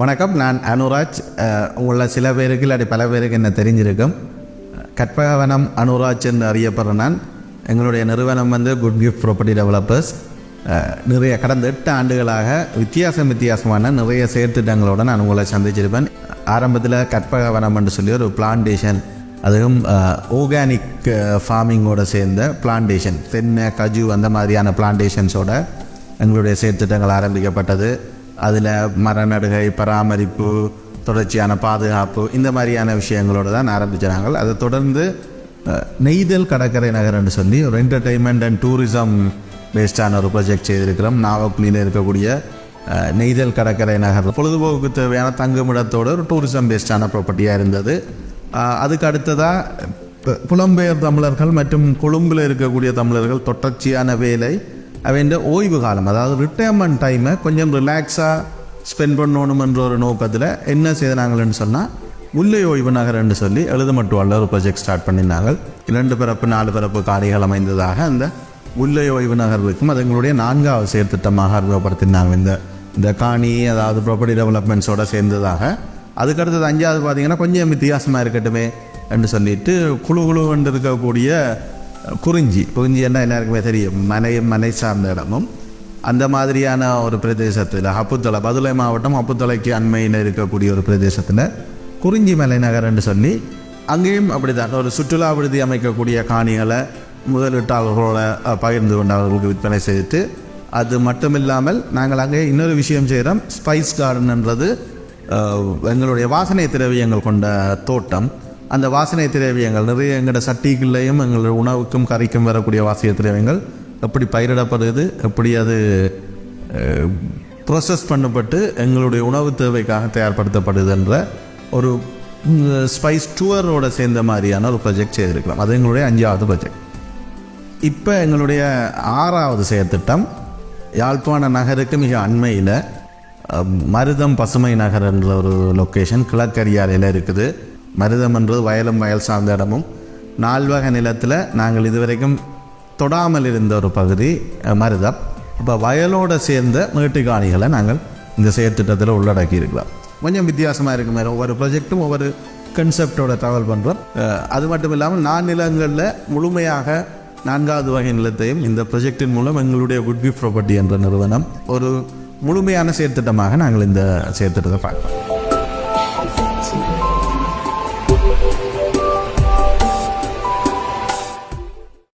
வணக்கம் நான் அனுராஜ். உள்ள சில பேருக்கு இல்லாட்டி பல பேருக்கு என்ன தெரிஞ்சிருக்கும். கற்பகவனம் அனுராஜ் என்று அறியப்படுற நான். எங்களுடைய நிறுவனம் வந்து குட் கிஃப்ட் ப்ராப்பர்ட்டி டெவலப்பர்ஸ் நிறைய கடந்த எட்டு ஆண்டுகளாக வித்தியாசம் வித்தியாசமான நிறைய செயற்திட்டங்களோட நான் உங்களை சந்திச்சிருப்பேன். ஆரம்பத்தில் கற்பகவனம் என்று சொல்லி ஒரு பிளான்டேஷன் அதுவும் ஆர்கானிக் ஃபார்மிங்கோடு சேர்ந்த பிளான்டேஷன் தென்னை கஜு அந்த மாதிரியான பிளான்டேஷன்ஸோட எங்களுடைய செயற்திட்டங்கள் ஆரம்பிக்கப்பட்டது. அதில் மரநடுகை பராமரிப்பு தொடர்ச்சியான பாதுகாப்பு இந்த மாதிரியான விஷயங்களோடு தான் ஆரம்பிச்சாங்க. அதை தொடர்ந்து நெய்தல் கடற்கரை நகர்னு சொல்லி ஒரு என்டர்டெயின்மெண்ட் அண்ட் டூரிசம் பேஸ்டான ஒரு ப்ரொஜெக்ட் செய்திருக்கிறோம். நாவக்குழியில் இருக்கக்கூடிய நெய்தல் கடற்கரை நகர். பொழுதுபோக்கு தேவையான தங்குமிடத்தோடு ஒரு டூரிசம் பேஸ்டான ப்ராப்பர்ட்டியாக இருந்தது. அதுக்கு அடுத்ததாக புலம்பெயர் தமிழர்கள் மற்றும் கொழும்பில் இருக்கக்கூடிய தமிழர்கள் தொடர்ச்சியான வேலை அவன் ஓய்வு காலம் அதாவது ரிட்டையர்மெண்ட் டைமை கொஞ்சம் ரிலாக்ஸாக ஸ்பெண்ட் பண்ணணுமென்ற ஒரு நோக்கத்தில் என்ன செய்தாங்கன்னு சொன்னால் முல்லை ஓய்வு நகர்ன்னு சொல்லி எழுத மட்டும் அல்ல ஒரு ப்ராஜெக்ட் ஸ்டார்ட் பண்ணியிருந்தாங்க இரண்டு பிறப்பு நாலு பிறப்பு காணிகள் அமைந்ததாக அந்த முல்லை ஓய்வு நகர்வுக்கும் அது எங்களுடைய நான்காவது செயற்திட்டமாக அறிமுகப்படுத்தினாங்க. இந்த இந்த காணி அதாவது ப்ராப்பர்ட்டி டெவலப்மெண்ட்ஸோட சேர்ந்ததாக அதுக்கடுத்தது அஞ்சாவது பார்த்தீங்கன்னா கொஞ்சம் வித்தியாசமாக இருக்கட்டுமே என்று சொல்லிட்டு குழு குழு கொண்டு இருக்கக்கூடிய குறிஞ்சி. குறிஞ்சி என்ன எல்லாருக்குமே தெரியும். மனை மனை சார்ந்த இடமும். அந்த மாதிரியான ஒரு பிரதேசத்தில் அப்புத்தலை பதுளை மாவட்டம் அப்புத்தலைக்கு அண்மையில் இருக்கக்கூடிய ஒரு பிரதேசத்தில் குறிஞ்சி மலைநகர்ன்னு சொல்லி அங்கேயும் அப்படிதான் ஒரு சுற்றுலா விடுதி அமைக்கக்கூடிய காணிகளை முதலீட்டாளர்களோட பகிர்ந்து கொண்டு அவர்களுக்கு விற்பனை செய்துட்டு அது மட்டும் இல்லாமல் நாங்கள் அங்கே இன்னொரு விஷயம் செய்கிறோம். ஸ்பைஸ் கார்டன்ன்றது என்றது எங்களுடைய வாசனை திரவியங்கள் கொண்ட தோட்டம். அந்த வாசனை திரவியங்கள் நிறைய எங்களோட சட்டிக்குள்ளேயும் எங்களோட உணவுக்கும் கறிக்கும் வரக்கூடிய வாசனை திரவியங்கள் எப்படி பயிரிடப்படுது எப்படி அது ப்ரோசஸ் பண்ணப்பட்டு எங்களுடைய உணவு தேவைக்காக தயார்படுத்தப்படுதுன்ற ஒரு ஸ்பைஸ் டூவரோட சேர்ந்த மாதிரியான ஒரு ப்ராஜெக்ட் செய்திருக்கலாம். அது எங்களுடைய அஞ்சாவது ப்ராஜெக்ட் இப்போ எங்களுடைய ஆறாவது செயற்திட்டம் யாழ்ப்பாண நகருக்கு மிக அண்மையில் மருதம் பசுமை நகர் என்ற ஒரு லொக்கேஷன் கிழக்கரியாலையில் இருக்குது. மருதம் என்றது வயலும் வயல் சார்ந்த இடமும். நால்வக நிலத்தில் நாங்கள் இதுவரைக்கும் தொடாமல் இருந்த ஒரு பகுதி மருதம். இப்போ வயலோடு சேர்ந்த மேட்டுக்காணிகளை நாங்கள் இந்த செயற்திட்டத்தில் உள்ளடக்கி இருக்கிறோம் கொஞ்சம் வித்தியாசமாக இருக்கும் மேடம் ஒவ்வொரு ப்ராஜெக்ட்டும் ஒவ்வொரு கன்செப்டோட ட்ராவல் பண்ணுறோம் அது மட்டும் இல்லாமல் நான் நிலங்களில் முழுமையாக நான்காவது வகை நிலத்தையும் இந்த ப்ரொஜெக்டின் மூலம் எங்களுடைய குட் கிஃப்ட் ப்ராப்பர்ட்டி என்ற நிறுவனம் ஒரு முழுமையான செயற்திட்டமாக நாங்கள் இந்த செயற்திட்டத்தை பார்க்கலாம்